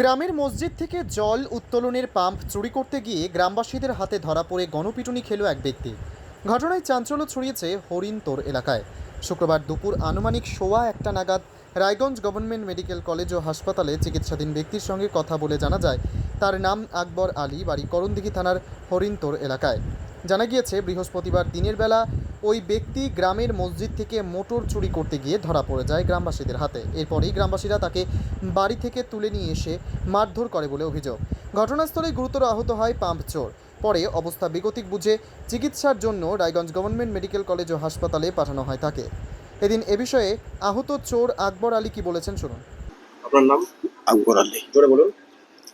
গ্রামের মসজিদ থেকে জল উত্তোলনের পাম্প চুরি করতে গিয়ে গ্রামবাসীদের হাতে ধরা পড়ে গণপিটুনি খেল এক ব্যক্তি। ঘটনায় চাঞ্চল্য ছড়িয়েছে হরিণতোর এলাকায়। শুক্রবার দুপুর আনুমানিক সোয়া একটা নাগাদ রায়গঞ্জ গভর্নমেন্ট মেডিকেল কলেজ ও হাসপাতালে চিকিৎসাধীন ব্যক্তির সঙ্গে কথা বলে জানা যায়, তার নাম আকবর আলী, বাড়ি করণদিঘি থানার হরিণতোর এলাকায়। জানা গিয়েছে, বৃহস্পতিবার দিনের বেলা ওই ব্যক্তি গ্রামের মসজিদ থেকে মোটর চুরি করতে গিয়ে ধরা পড়ে যায় গ্রামবাসীদের হাতে। এরপরেই গ্রামবাসীরা তাকে বাড়ি থেকে তুলে নিয়ে এসে মারধর করে বলে অভিযোগ। ঘটনাস্থলে গুরুতর আহত হয় পাম্প চোর। পরে অবস্থা বিগতিক বুঝে চিকিৎসার জন্য রায়গঞ্জ গভর্নমেন্ট মেডিকেল কলেজ ও হাসপাতালে পাঠানো হয় তাকে। এদিন এ বিষয়ে আহত চোর আকবর আলী কি বলেছেন শুনুন। আপনার নাম? আকবর আলী। জোরে বলুন।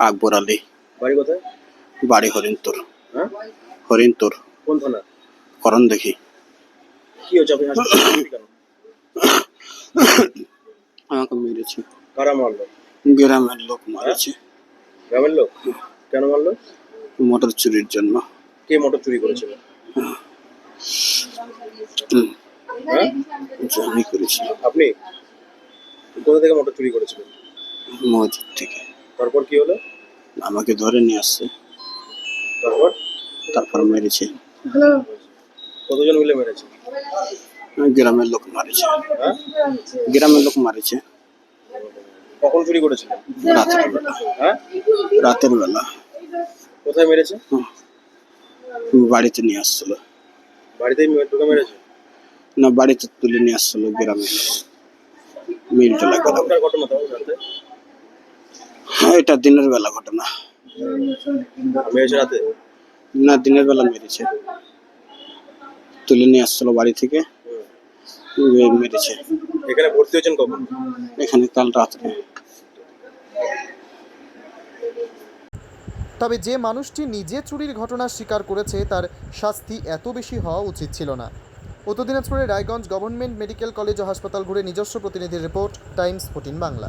আকবর আলী। বাড়ি কোথায়? বাড়ি হরিণতর। হ্যাঁ? হরিণতর। কোন থানা? করণ দেখি কি হচ্ছে আপনি হাসপাতালে কেন? আমাকে মেরেছে। কারা মারলো? গ্রামের লোক মারেছে। গ্রামের লোক? কেন মারলো? মোটর চুরির জন্য। কে মোটর চুরি করেছিল? হুম, হ্যাঁ? আমি করেছি। আপনি? কোথা থেকে মোটর চুরি করেছিলেন? মসজিদ থেকে। তারপর কি হলো? আমাকে ধরে নিয়ে আসছে। তারপর? তারপর মেরেছে। কতজন মিলে মেরেছে? গ্রামের লোক মারেছে। হ্যাঁ? গ্রামের লোক মারেছে। কখন চুরি করেছিলেন রাতের বেলা। হ্যাঁ? রাতের বেলা। কোথায় মেরেছে? বাড়িতে নিয়ে আসছিল। বাড়িতেই মেরেছে? না বাড়িতে তুলে নিয়ে আসছিল গ্রামে। কখনকার ঘটনা তাও রাতে হ্যাঁ, এটা দিনের বেলা ঘটনা। মেরেছে রাতে? না দিনের বেলা মেরেছে। তুলে নিয়ে আসছিল বাড়ি থেকে। মেরেছে। এখানে ভর্তি হয়েছেন কখন? এখানে কাল রাত্রে। তবে যে মানুষটি নিজে চুরির ঘটনা স্বীকার করেছে তার শাস্তি এত বেশি হওয়া উচিত ছিল না। উত্তর দিনাজপুরের রায়গঞ্জ গভর্নমেন্ট মেডিকেল কলেজ ও হাসপাতাল ঘুরে নিজস্ব প্রতিনিধির রিপোর্ট টাইমস ফোর্টিন বাংলা।